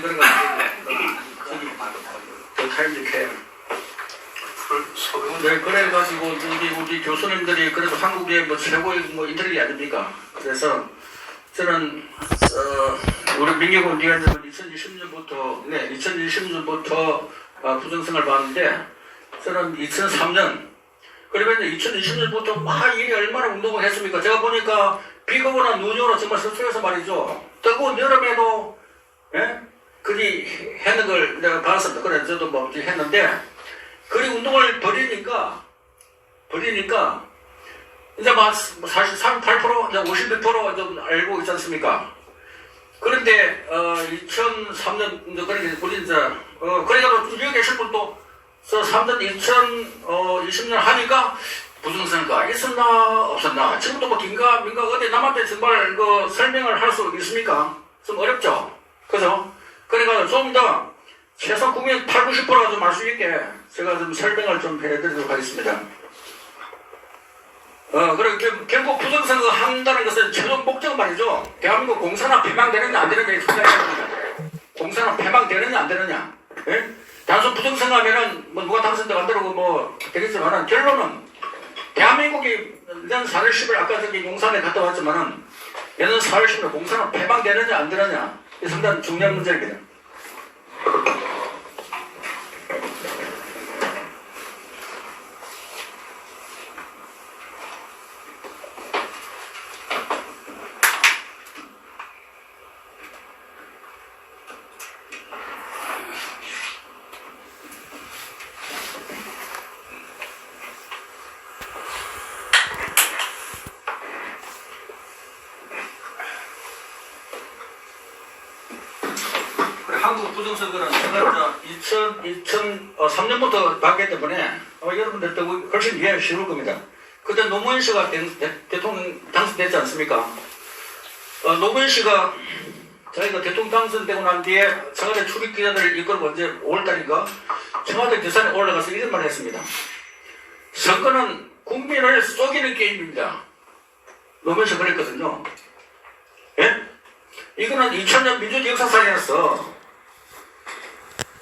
들어가지고 저기 더 타임직해. 네, 그래가지고 저기 우리 교수님들이 그래도 한국의 뭐 최고의 뭐 인텔리 아닙니까? 그래서 저는 어, 우리 민경훈 위원장은 2020년부터 네, 2020년부터 아, 부정성을 봤는데 저는 2003년 그러면 2020년부터 막 일이 얼마나 운동을 했습니까? 제가 보니까 비가 오나 눈이 오나 정말 서툴해서 말이죠. 뜨거운 여름에도 예? 그리 했는 걸 내가 봤습니다. 그래 저도 뭐 했는데 그리 운동을 버리니까 버리니까 이제 막 사실 38% 이제 51%좀 알고 있지 않습니까? 그런데 어 2003년 이제 그렇게 우리 이제 어 그래가지고 여기 계실 분도 저 3년 2020년 하니까 부정선거가 있었나 없었나 지금도 뭐 긴가 민가 어디 남한테 정말 그 설명을 할 수 있습니까? 좀 어렵죠. 그죠? 그러니까 좀 더 최소 국민 8, 90%가 좀알수 있게 제가 좀 설명을 좀 해드리도록 하겠습니다. 어, 그리고 결- 결국 부정선거 한다는 것은 최종 목적은 말이죠. 대한민국 공산화 폐망되느냐 안 되느냐에 투자해야 됩니다. 공산화 폐망되느냐 안 되느냐. 예? 단순 부정선거 하면은 뭐 누가 안 되고 뭐 되겠지만은 결론은 대한민국이 내년 4월 10일 아까 저기 용산에 갔다 왔지만은 내년 4월 10일 공산화 폐망되느냐 안 되느냐 이 상당히 중요한 문제입니다. 부정선거는 제가 이제 2000, 2003년부터 봤기 때문에 어, 여러분들도 훨씬 이해가 쉬울 겁니다. 그때 노무현 씨가 대, 대, 대통령 당선됐지 않습니까? 어, 노무현 씨가 자기가 대통령 당선되고 난 뒤에 청와대 출입기자들을 이끌고 언제 5월달인가 청와대 대산에 올라가서 이런 말을 했습니다. 선거는 국민을 속이는 게임입니다. 노무현 씨가 그랬거든요. 예? 이거는 2000년 민주주의 역사상에서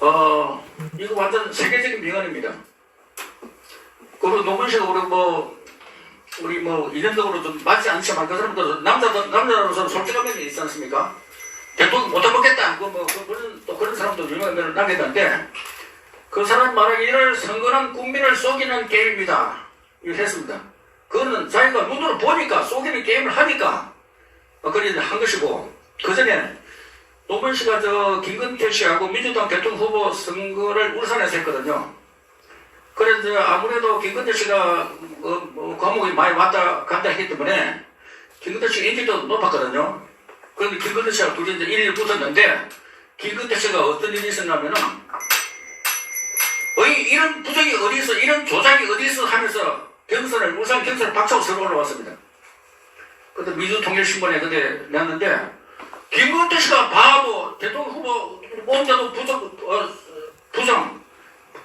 어 이거 완전 세계적인 명언입니다. 그리고 노무현 씨가 우리 뭐 우리 뭐 이념적으로 좀 맞지 않지만 그 사람도 남자 남자로서 솔직한 면이 있지 않습니까? 대통령 못 해먹겠다. 그 뭐 그, 그런 또 그런 사람도 유명한 면을 남겼는데 그 사람 말하기 이를 선거는 국민을 속이는 게임입니다. 이렇게 했습니다. 그거는 자기가 눈으로 보니까 속이는 게임을 하니까 어, 그래 한 것이고 그 전에 노무현 씨가 저 김근태 씨하고 민주당 대통령 후보 선거를 울산에서 했거든요. 그래서 아무래도 김근태 씨가 어, 뭐 과목이 많이 왔다 갔다 했기 때문에 김근태 씨 인기도 높았거든요. 그런데 김근태 씨가 둘이 이제 1위 붙었는데 김근태 씨가 어떤 일이 있었냐면은 어이 이런 부정이 어디 있어 이런 조작이 어디 있어 하면서 경선을 울산 경선을 박차고 서로 올라왔습니다. 그때 민주통일신문에 그때 냈는데 김건태 씨가 바보 대통령 후보 혼자도 부정 어, 부정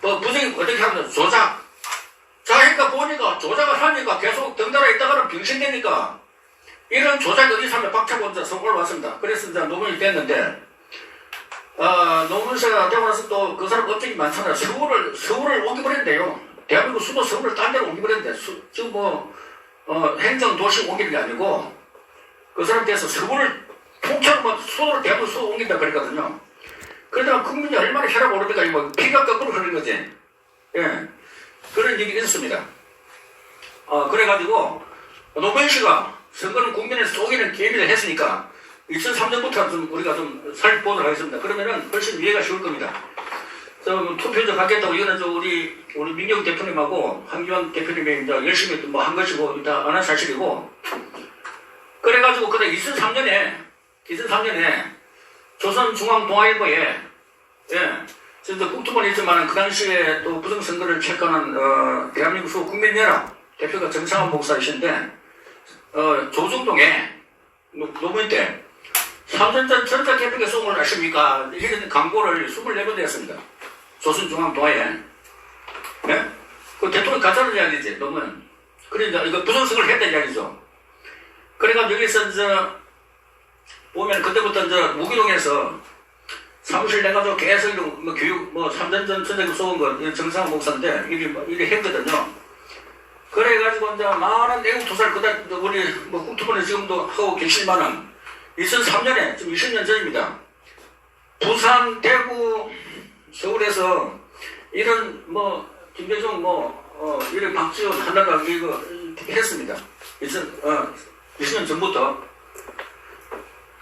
뭐 부정이 어떻게 하면 조작 자기가 보니까 조작을 하니까 계속 덩달아 있다가는 병신되니까 이런 조작이 어디서 하면 박차고 혼자 서울 왔습니다. 그래서 이제 노무현이 됐는데 어, 노무현 씨가 되고 나서 또 그 사람 업적이 많잖아요. 서울을 서울을 옮겨버렸는데요. 대한민국 수도 서울을 딴 데로 옮겨버렸는데 수, 지금 뭐 어, 행정 도시 옮기는 게 아니고 그 사람 돼서 서울을 통째로 뭐 수도를 대한민국 수도 옮긴다 그랬거든요. 그러다가 국민이 얼마나 혈압 오르니까 뭐 피가 거꾸로 흐르는 거지. 예. 그런 얘기가 있었습니다. 어, 그래가지고 노무현 씨가 선거는 국민을 속이는 게임이라 했으니까 2003년부터 좀 우리가 좀 살펴보도록 하겠습니다. 그러면은 훨씬 이해가 쉬울 겁니다. 저 투표자 받겠다고 이거는 저 우리 우리 민경 대표님하고 한기환 대표님이 이제 열심히 뭐 한 것이고 다 아는 사실이고 그래가지고 그때 2003년에 2003년에 조선중앙동아일보에 예 진짜 국토만 있지만 그 당시에 또 부정선거를 체크하는 어, 대한민국 수 국민연합 대표가 정상환 목사이신데 어, 조중동에 노- 노무현 때 삼선전 전자개혁의 송을 아십니까? 이런 광고를 24번 했습니다. 조선중앙도에. 네? 그 대통령 가짜는 이야기지, 너무는. 그러니까 이거 부정성을 했다 이야기죠. 그러니까 여기서 이제 보면 그때부터 이제 무기동에서 사무실 내가지고 계속 뭐 교육 뭐 3년 전 전에 쏘은 거 이거 정상훈 목사인데 이게 뭐 이래 했거든요. 그래가지고 이제 많은 애국 투사를 그다 우리 뭐 국토부는 지금도 하고 계시지만은 2003년에 지금 20년 전입니다. 부산, 대구, 서울에서 이런 뭐 김대중 뭐 어, 이런 박지원 하다가 이거 했습니다. 2000, 어, 20년 전부터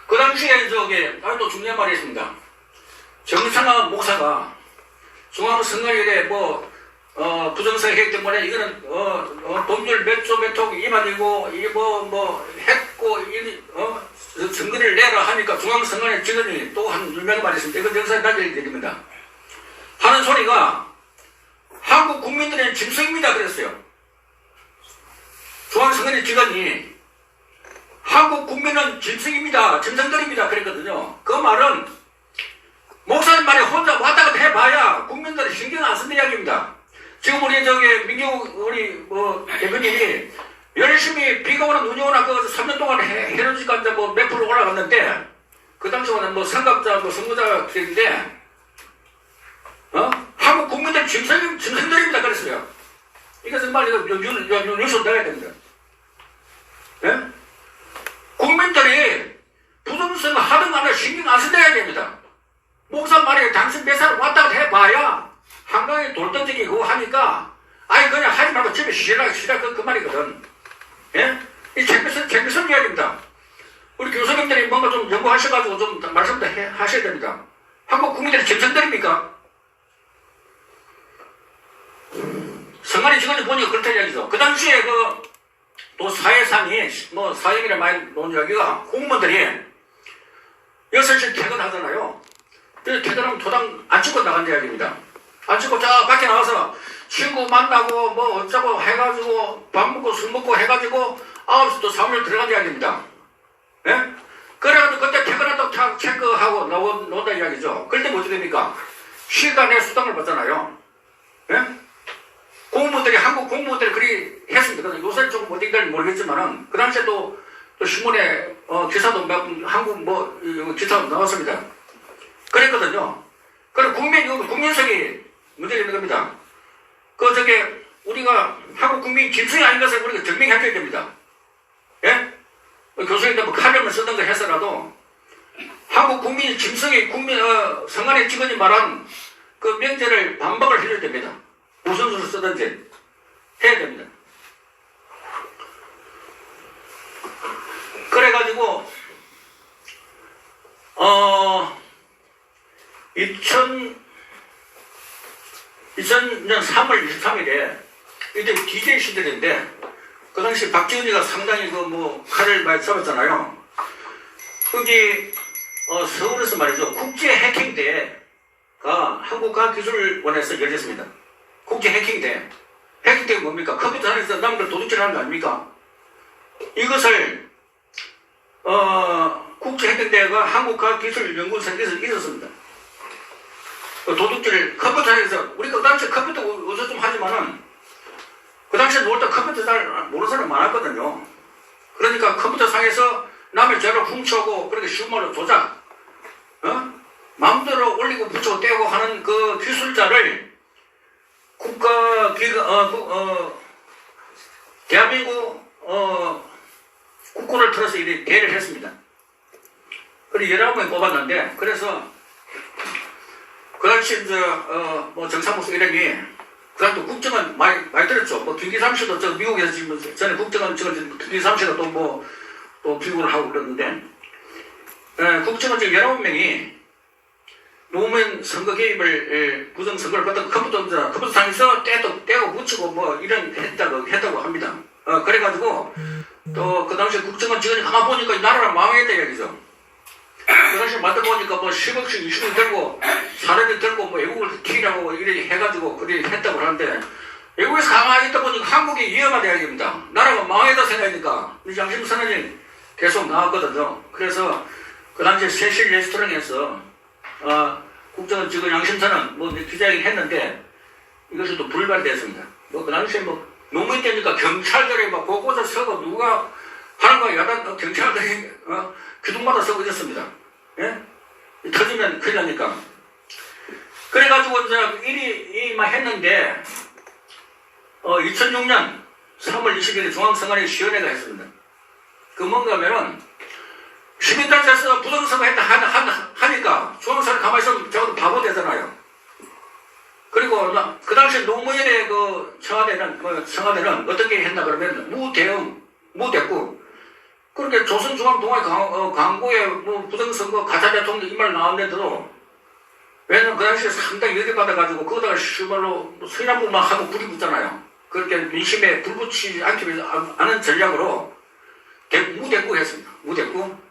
그 당시에 저기 아주 중요한 말이 있습니다. 정상화 목사가 중앙 선거일에 뭐 어, 부정선 핵 때문에 이거는 어, 어, 동률 몇조 몇톡 이만이고 이뭐뭐 했고 이 어, 선거를 내라 하니까 중앙선관위 직원이 또 한 유명한 말이 있습니다. 이건 영상에 남겨야 됩니다. 하는 소리가 한국 국민들의 짐승입니다 그랬어요. 중앙선관위 직원이 한국 국민은 짐승입니다. 짐승들입니다. 그랬거든요. 그 말은 목사님 말에 혼자 왔다 갔다 해봐야 국민들이 신경 안 쓴다 이야기입니다. 지금 우리 저기 민경 우리 뭐 대표님이 열심히 비가 오나 눈이 오나 그 3년 동안 해, 해놓으니까 뭐몇 프로 올라갔는데 그 당시에는 뭐 상각자 뭐 선거자 인데 어? 한국 국민들 짐승, 짐승들입니다. 그랬어요. 이거 정말 이거 뉴스 나가야 됩니다. 예? 국민들이 안 하든 신경 안 써야 됩니다. 목사 말에 당신 몇살 왔다 갔다 해봐야 한강에 돌 던지기 그거 하니까 아니 그냥 하지 말고 집에 쉬라 쉬라 그, 그 말이거든. 예? 이 재미선 재미선 이야기입니다. 우리 교수님들이 뭔가 좀 연구하셔가지고 좀 말씀도 해, 하셔야 됩니다. 한국 국민들이 짐승들입니까? 성관이 직원이 보니까 그렇다 이야기죠. 그 당시에 그 또 사회상이 뭐 사회이라 많이 놓은 이야기가 공무원들이 6시 퇴근하잖아요. 그래서 퇴근하면 도당 안 찍고 나간 이야기입니다. 안 찍고 저 밖에 나와서 친구 만나고 뭐 어쩌고 해가지고 밥 먹고 술 먹고 해가지고 9시 또 사무실 들어간 이야기입니다. 예? 그래가지고 그때 퇴근한다고 차 체크하고 나온, 나온다 이야기죠. 그럴 때뭐 어떻게 됩니까? 시간에 수당을 받잖아요. 예? 공무원들이 한국 공무원들이 그리 했습니다. 요새 조금 될지 모르겠지만은 그 당시에 또, 또 신문에 어, 기사도 몇 분, 한국 뭐 이, 기사도 나왔습니다. 그랬거든요. 그럼 국민 국민성이 문제가 있는 겁니다. 그 저게 우리가 한국 국민 김승이 아닌 것을 우리가 증명해야 됩니다. 예? 교수님들 뭐 칼럼을 쓰던 거 해서라도 한국 국민 김승희 국민 어, 성관의 직원이 말한 그 명제를 반박을 해줘야 됩니다. 무슨 수를 쓰든지 해야 됩니다. 그래가지고 어 2000 2000년 3월 23일에 이때 DJ 시절인데 그 당시 박지훈이가 상당히 그 뭐 칼을 많이 잡았잖아요. 거기 어, 서울에서 말이죠 국제 해킹대가 한국과학기술원에서 열렸습니다. 국제 해킹대. 해킹대가 뭡니까? 컴퓨터 안에서 남들 도둑질하는 거 아닙니까? 이것을 어, 국제 해킹대가 한국과학기술 연구소에서 있었습니다. 그 도둑질 컴퓨터 안에서 우리가 그 당시 컴퓨터 어서 좀 하지만은 그 당시에 놀 때 컴퓨터 잘 모르는 사람 많았거든요. 그러니까 컴퓨터 상에서 남의 자료 훔쳐오고 그렇게 쉬운 말로 조작, 어? 마음대로 올리고 붙이고 떼고 하는 그 기술자를 국가 기가 어, 국- 어, 대한민국 어, 국군을 틀어서 이렇게 대를 했습니다. 그리고 19명이 뽑았는데 그래서 그 당시 이제 어, 뭐 정상무소 이름이 그다음에 국정원 많이 많이 들었죠. 뭐 김기삼 씨도 저 미국에서 지금 전에 국정원 지금 김기삼 씨가 또뭐또 비굴을 하고 그러는데 에, 국정원 지금 19명이 노무현 선거 개입을 에, 부정 선거를 받던 컴퓨터 컴퓨터 상에서 떼도 떼고 붙이고 뭐 이런 했다고 했다고 합니다. 어, 그래가지고 또 그 당시 국정원 직원이 가만 보니까 이 나라가 망했다 얘기죠. 그 당시 만들 보니까 뭐 10억씩 20억 들고 사람이 들고 뭐 외국을 튀라고 이렇게 해가지고 그렇게 했다고 하는데 외국에서 가만히 있다 보니까 한국이 위험하다 이야기입니다. 나라가 망했다 생각하니까 이 양심 선언이 계속 나왔거든요. 그래서 그 당시에 세실 레스토랑에서 어, 국정원 직원 양심 선언 뭐 기자회견 했는데 이것이 또 불발됐습니다. 뭐 그 당시에 뭐 노무현 때니까 경찰들이 막 곳곳에 서고 누가 하는 거 야단 어, 경찰들이 어, 기둥마다 서고 있었습니다. 예? 터지면 큰일 나니까. 그래가지고 이제 일이 이만 했는데 어 2006년 3월 20일 중앙선관위 위원회가 했습니다. 그 뭔가면은 시민단체에서 부정선거 했다 하- 하- 하니까 중앙선관 가만히 있으면 저도 바보 되잖아요. 그리고 나- 그 당시 노무현의 그 청와대는 그 청와대는 어떻게 했나 그러면 무대응 무대꾸 그렇게 조선중앙동아회 광, 어, 광고에 뭐 부정선거 가짜 대통령 이 말 나왔는데도 왜냐면 그 당시에 상당히 열받아가지고 거기다가 시발로 서양부만 하고 불이 붙잖아요. 그렇게 민심에 불 붙이지 않기 위해서 아- 하는 전략으로 대, 무대꾸 했습니다. 무대꾸.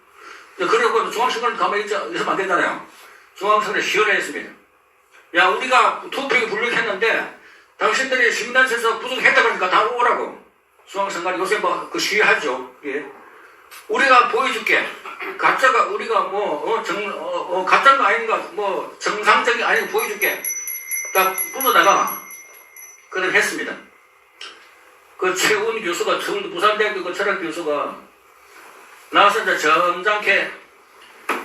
그리고 중앙선거는 가만히 있자- 있으면 안 되잖아요. 중앙선거를 시연회 했습니다. 야, 우리가 투표에 불력했는데 당신들이 시민단체에서 부정했다 그러니까 다 오라고. 중앙선관위 요새 뭐 그 시위하죠. 예. 우리가 보여줄게. 가짜가 우리가 뭐, 어, 정, 어, 어, 가짜가 아닌가, 뭐, 정상적이 아닌 거 보여줄게. 딱 불러다가, 그걸 했습니다. 그 최훈 교수가, 부산대학교 그 철학 교수가, 나와서 이제 점잖게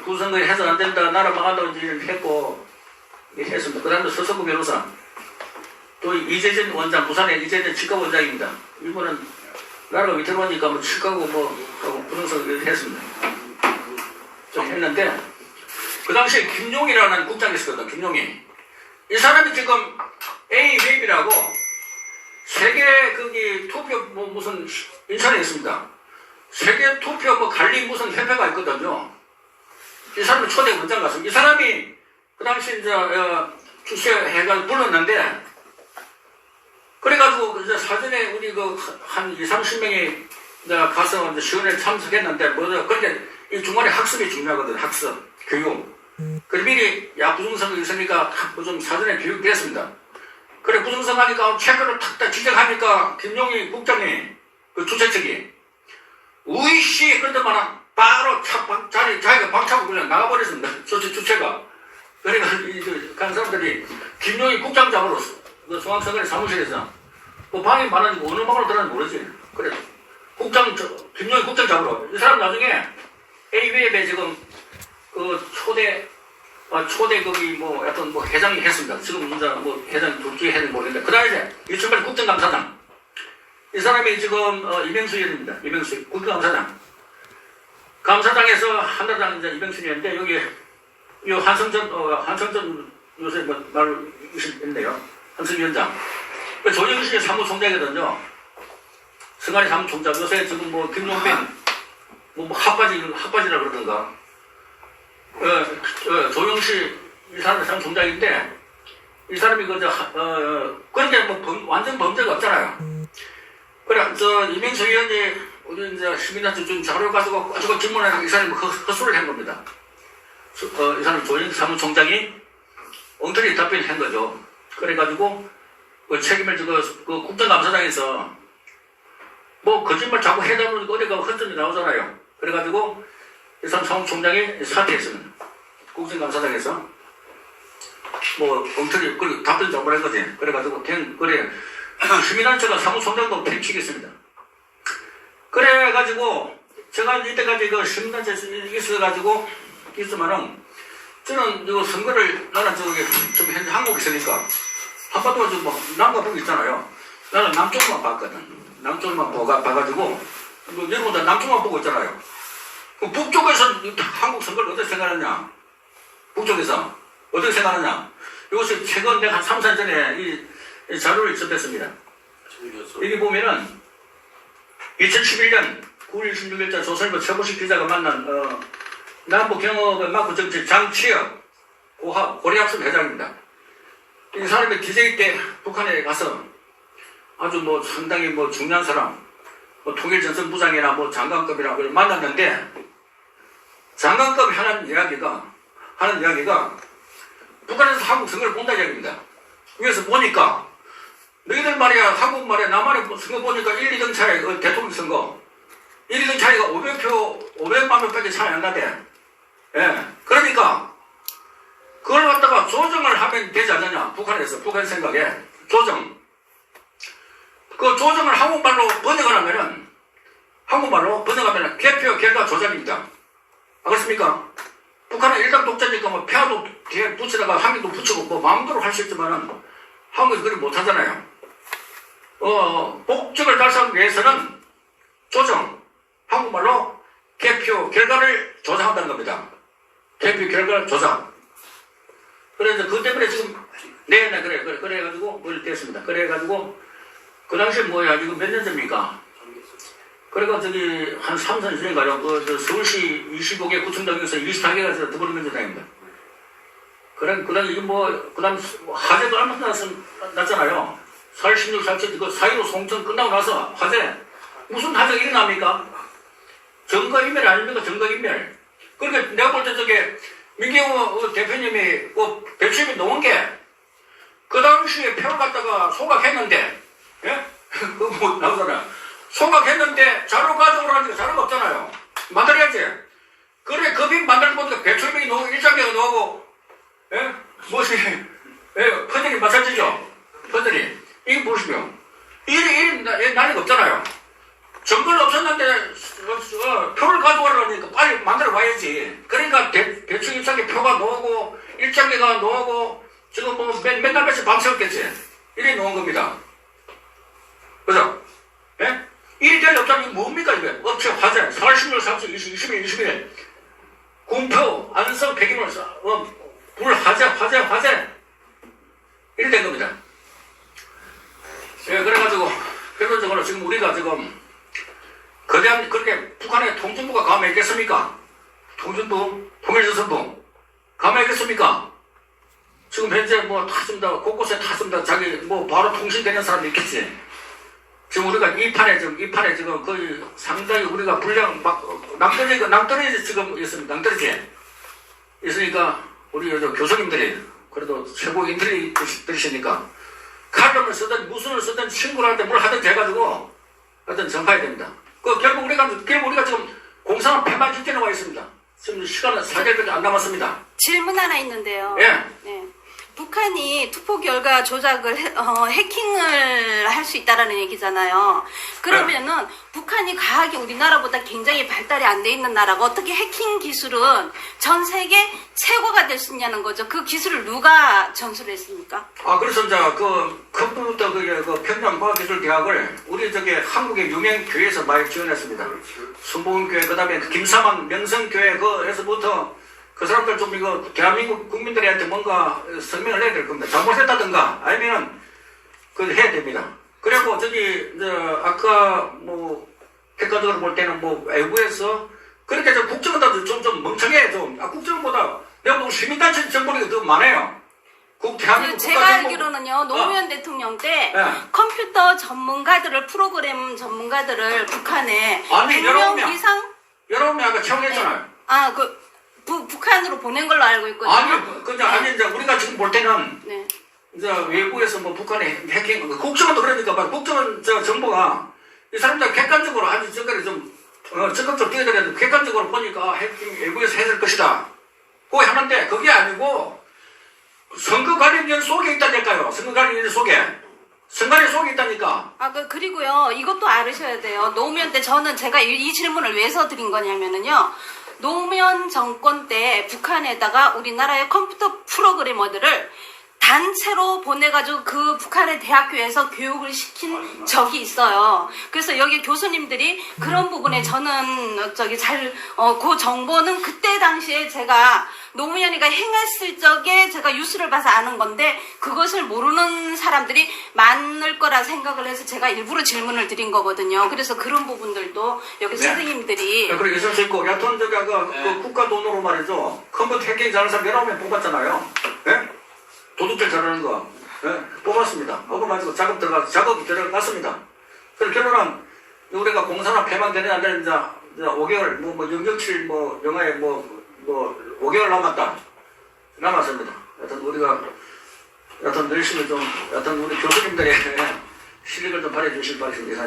부선거에 해서 안 된다, 나라 망한다고 이제 했고, 이렇게 했습니다. 그 다음에 서석구 변호사, 또 이재진 원장, 부산의 이재진 치과 원장입니다. 이분은 나라가 위태로우니까 뭐 치과고 뭐 하고 부정선 이렇게 했습니다. 좀 했는데 그 당시에 김용이라는 국장이 있었거든. 김용이. 이 사람이 지금 A 웹이라고 세계 거기 투표 뭐 무슨 인천에 있습니다. 세계 투표 뭐 관리 무슨 협회가 있거든요. 이 사람이 초대 원장 같습니다. 이 사람이 그 당시 이제 어, 주최해가 불렀는데 그래가지고 이제 사전에 우리 그한 2, 30명이 이제 가서 이제 시연에 참석했는데 뭐죠? 그렇게 이 중간에 학습이 중요하거든. 학습, 교육. 그래 미리 야 부정선거 있으니까 좀 사전에 교육됐습니다. 그래 부정선거 하니까 체크를 탁탁 지적하니까 김용희 국장이 그 주최 측이 우이씨 그러더만 바로 차, 방, 자리 자기가 박차고 그냥 나가버렸습니다. 주최 주최가. 그러니까 이간 사람들이 김용희 국장 잡으러 그 중앙선관위 사무실에서 그 방이 많아지고 어느 방으로 들어가는지 모르지. 그래 국장 저, 김용희 국장 잡으러 이 사람 나중에 A웹에 지금 그 초대 아, 초대 거기 뭐 어떤 뭐 회장이 했습니다. 지금 이제 뭐 회장 둘째 했는 모르겠는데 그다음에 이천팔 국정감사장 이 사람이 지금 어, 이명수 의원입니다. 이명수 국정감사장 감사장에서 한나라당 이제 이명수 의원인데 여기 이 한성전 어, 한성전 요새 뭐말 있는데요. 한성 위원장 그 조영식의 사무총장이거든요. 승관이 사무총장 요새 지금 뭐 김용빈 뭐, 뭐 핫바지 핫바지라 그러던가 어, 어, 조영식 이 사람이 사무총장인데 이 사람이 그저 어, 어, 그런데 뭐 범- 완전 범죄가 없잖아요. 저 이명수 의원이 우리 이제 시민단체 좀 자료 가지고 가지고 질문하는 이 사람이 그 헛- 헛소리를 한 겁니다. 수- 어, 이 사람 조영식 사무총장이 엉터리 답변을 한 거죠. 그래가지고 그 책임을 지고 그 국정감사장에서 뭐 거짓말 자꾸 보니까 어디가 헛전이 나오잖아요. 그래가지고 이 사람 사무총장이 사퇴했습니다. 국정감사장에서 뭐 엉터리 그리고 답변 정보를 한 거지. 그래가지고 그냥 그래 시민단체가 사무총장도 팽치겠습니다. 그래가지고 제가 이때까지 그 시민단체 있어가지고 있으면은 저는 이거 선거를 나는 저기 좀 현재 한국에 있으니까 한반도가 좀뭐 남과 북 있잖아요. 나는 남쪽만 봤거든. 남쪽만 보가 봐가지고 뭐 여러분들 남쪽만 보고 있잖아요. 그 북쪽에서 한국 선거를 어떻게 생각하느냐? 북쪽에서 어떻게 생각하느냐? 이것이 최근 내가 한 3, 4년 전에 이, 이 자료를 접했습니다. 여기 보면은 2011년 9월 26일자 조선일보 최고식 기자가 만난 어, 남북 경협의 막구 정치 장치혁 고합 고려학습 회장입니다. 이 사람이 DJ 때 북한에 가서 아주 뭐 상당히 뭐 중요한 사람, 뭐 통일전선 부장이나 뭐 장관급이나 그걸 만났는데 장관급이 하는 이야기가 하는 이야기가 북한에서 한국 선거를 본다 이야기입니다. 위에서 보니까 너희들 말이야 한국 말이야 나만의 선거 보니까 1, 2등 차이 그 대통령 선거 1, 2등 차이가 500표 500만 명밖에 차이 안 나대. 예. 그러니까 그걸 갖다가 조정을 하면 되지 않느냐 북한에서 북한 생각에 조정 그 조정을 한국말로 번역을 하면은 한국말로 번역하면 개표 결과 조작입니다. 알겠습니까? 북한은 일당 독자니까 뭐 폐하도 뒤에 붙이다가 한개도 붙이고 뭐 마음대로 할 수 있지만은 한국에서 그렇게 못하잖아요. 어, 목적을 달성하기 위해서는 조정, 한국말로 개표 결과를 조작한다는 겁니다. 개표 결과를 조작. 그래서 그 때문에 지금 네네 그래 그래 그래가지고 뭘 됐습니다. 그래가지고 그 당시 뭐야 지금 몇 년 전입니까? 그래가 저기 한 3, 4년 전인가요? 그, 저 서울시 25개 구청장에서 24개가 더불어민주당입니다. 그래, 그 다음 이게 뭐, 그 다음 화재도 얼마 났, 났잖아요. 4월 16, 17, 그4.15 송천 끝나고 나서 화재. 무슨 화재가 일어납니까? 증거인멸 아닙니까? 증거인멸. 그러니까 내가 볼 때 저게 민경호 어, 대표님이 그 배출이 놓은 게 그 당시에 표를 갖다가 소각했는데, 예? 그거 뭐 나오잖아요. 소각했는데 자료 가져오라니까 자료가 없잖아요. 만들어야지. 그래, 급히 만들고 보니까 배출병이 나오고 일장계가 나오고, 예? 무엇이, 예, 퍼즐이 마찬가지죠. 퍼즐이. 무엇이며. 일이, 일이 나- 예, 난리가 없잖아요. 정글 없었는데, 어, 어, 표를 가져오라니까 빨리 만들어 와야지. 그러니까 대, 대충 입장에 표가 나오고, 일장계가 나오고, 지금 뭐 맨, 맨날 며칠 밤새웠겠지. 이래 놓은 겁니다. 그죠? 예? 일이 될 없다는 게 뭡니까, 이게? 업체 화재, 4월 16일, 30일, 20일, 21일, 21일. 군표, 안성, 백인을, 어, 불, 화재, 화재, 화재. 이래 된 겁니다. 예, 그래가지고, 결론적으로 지금 우리가 지금, 거대한, 그렇게 북한의 통전부가 가만히 있겠습니까? 통전부, 통일조선부, 가만히 있겠습니까? 지금 현재 뭐 타습니다 곳곳에 타습니다 자기 뭐 바로 통신되는 사람도 있겠지. 지금 우리가 이 판에 지금 이 판에 지금 거의 상당히 우리가 분량 막 낭떠러지 낭떠러지 지금 있습니다. 낭떠러지 있으니까 우리 저 교수님들이 그래도 최고 인들이 들으시니까 칼럼을 쓰든 무술을 쓰든 친구한테 뭘 하든 돼가지고 하여튼 전파해야 됩니다. 그 결국 우리가 결국 우리가 지금 공산은 폐만 직전에 와 있습니다. 지금 시간은 4개월밖에 안 남았습니다. 질문 하나 있는데요. 예. 네. 북한이 투표 결과 조작을 해- 어, 해킹을 할 수 있다라는 얘기잖아요. 그러면은 북한이 과학이 우리나라보다 굉장히 발달이 안 돼 있는 나라가 어떻게 해킹 기술은 전 세계 최고가 될 수 있냐는 거죠. 그 기술을 누가 전수를 했습니까? 아 그래서 이제 그 컴퓨터 그, 그 평양과학기술대학을 우리 저기 한국의 유명 교회에서 많이 지원했습니다. 순복음교회 그다음에 그 김사만 명성교회 그에서부터 그 사람들 좀 이거 대한민국 국민들한테 뭔가 설명을 해야 될 겁니다. 잘못했다든가 아니면은 그 해야 됩니다. 그리고 저기 저 아까 뭐 객관적으로 볼 때는 뭐 외부에서 그렇게 좀 국정보다 좀좀 멍청해 좀 아, 국정보다 내가 보고 시민단체 정보가 더 많아요. 국 대한민국 그 제가 알기로는요 노무현 대통령 때 예. 컴퓨터 전문가들을 프로그램 전문가들을 북한에 아니, 100명 여러 명. 이상 여러분이 아까 채용했잖아요. 아그 북한으로 보낸 걸로 알고 있거든요. 아니, 그, 그, 아니, 이제 우리가 지금 볼 때는 네. 이제 외부에서 뭐 북한의 해킹, 국정원도 그러니까 말 국정원 저 정보가 이 사람들 객관적으로 아주 전까지 좀 어, 적극적으로 뛰어들어야 돼. 객관적으로 보니까 해킹 외부에서 했을 것이다. 그거 하는데 그게 아니고 선거 관련된 속에 있다니까요. 선거 관련된 속에. 선관위 속에 있다니까. 아, 그, 그리고요, 이것도 알으셔야 돼요. 노무현 때 저는 제가 이, 이 질문을 왜서 드린 거냐면은요, 노무현 정권 때 북한에다가 우리나라의 컴퓨터 프로그래머들을 단체로 보내가지고 그 북한의 대학교에서 교육을 시킨 적이 있어요. 그래서 여기 교수님들이 그런 부분에 저는 저기 잘, 어, 그 정보는 그때 당시에 제가 노무현이가 행했을 적에 제가 뉴스를 봐서 아는 건데 그것을 모르는 사람들이 많을 거라 생각을 해서 제가 일부러 질문을 드린 거거든요. 그래서 그런 부분들도 여기 네. 선생님들이 그리고 있을 수 있고, 여튼 저기 그, 그 국가 돈으로 말이죠. 컴퓨터 해킹 잘하는 사람 여러 명 뽑았잖아요. 예? 도둑질 잘하는 거. 예? 뽑았습니다. 뽑아가지고 작업 들어가, 작업이 들어갔습니다. 그래서 결론은 우리가 공산화 폐망되는 안 되는 이제, 이제 5개월, 뭐, 뭐, 007 뭐, 영화에 뭐, 뭐, 5개월 남았다. 남았습니다. 여튼 우리가, 여튼 열심히 좀, 여튼 우리 교수님들의 실력을 좀 발휘해 주실 바랍니다.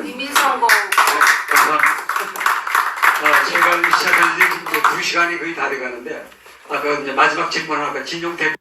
아, 저희가 시작한 지 지금 2시간이 거의 다 돼가는데, 아까 이제 마지막 질문 하나, 진용 대